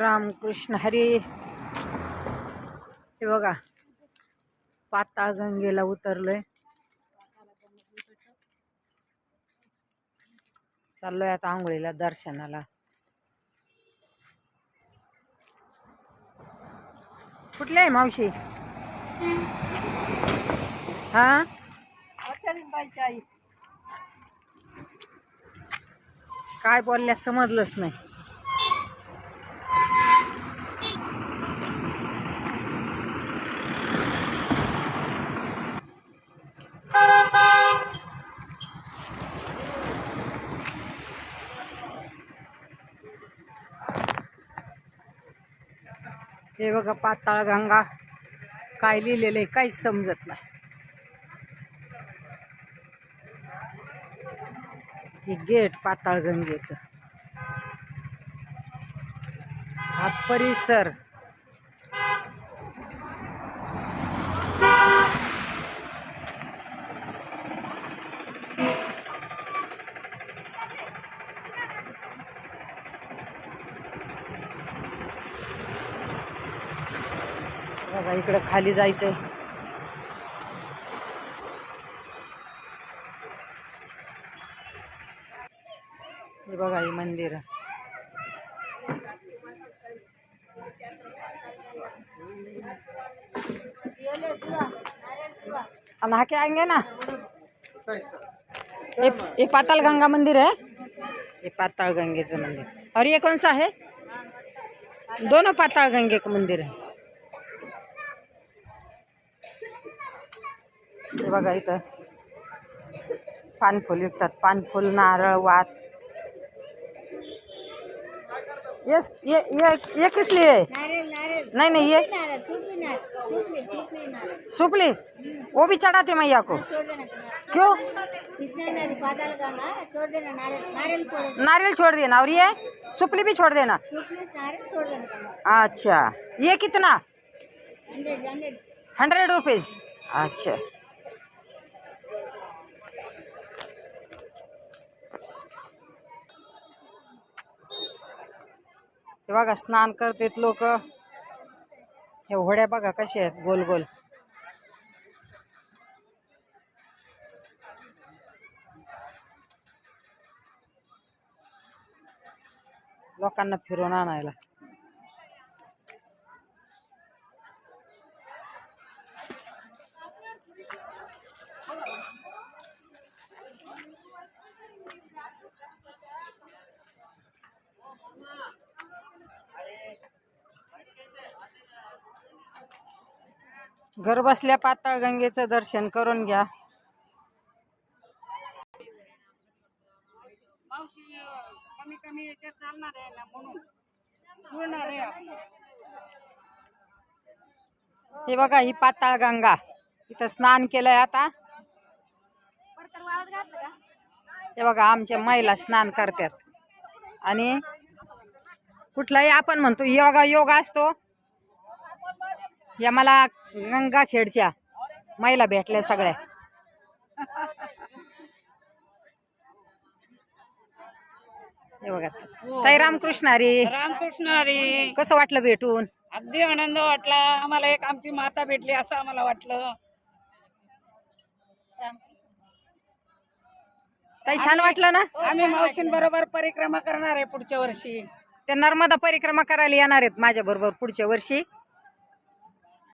रामकृष्ण हरी. हे बघा पाताळ गंगेला उतरलोय. चाललोय आता आंघोळीला दर्शनाला. कुठले आहे मावशी? हा? काय बोलल्या समजलंच नाही. हे बघा पाताळ गंगा. काय लिहिलेलं आहे काहीच समजत नाही. हे गेट पाताळ गंगेचं. हा परिसर. बघा, इकडं खाली जायचंय. हे बघा, हे मंदिर. हम आके आएँगे ना? ये ये पाताल गंगा मंदिर है ये पाताल गंगेचं मंदिर. और ये कौन सा है दोनों पाताल गंगे का मंदिर है हे बघा इथं. पानफुल विकतात. पानफुल वात. ये ये ये किस लिए नहीं नहीं ये. सुपली? वो भी चढ़ाते मैया को. क्यों? नारियल छोड़ देना. और ये? सुपली भी छोड़ देना. अच्छा. ये कितना? Hundred rupees. अच्छा. हे बघा स्नान करतात लोक. हे होड्या बघा कशा आहेत गोल गोल. लोकांना फिरून आणायला. घर बसल्या पाताळ गंगेचं दर्शन करून घ्या. कमी कमी याच्यात चालणार आहे ना म्हणून. जुळणार आहे आपलं हे बघा ही पाताळ गंगा. इथं स्नान केलंय आता. हे बघा आमच्या महिला स्नान करतात. आणि कुठलाही आपण म्हणतो योगा योग असतो. या मला गंगाखेडच्या महिला भेटल्या सगळ्या. हे बघा. ताई रामकृष्ण हरी. रामकृष्ण हरी. कसं वाटलं भेटून? अगदी आनंद वाटला. आम्हाला एक आमची माता भेटली असं आम्हाला वाटलं. ताई छान वाटलं ना? आम्ही मावशींबरोबर परिक्रमा करणार आहे पुढच्या वर्षी. ते नर्मदा परिक्रमा करायला येणार आहेत माझ्या बरोबर पुढच्या वर्षी.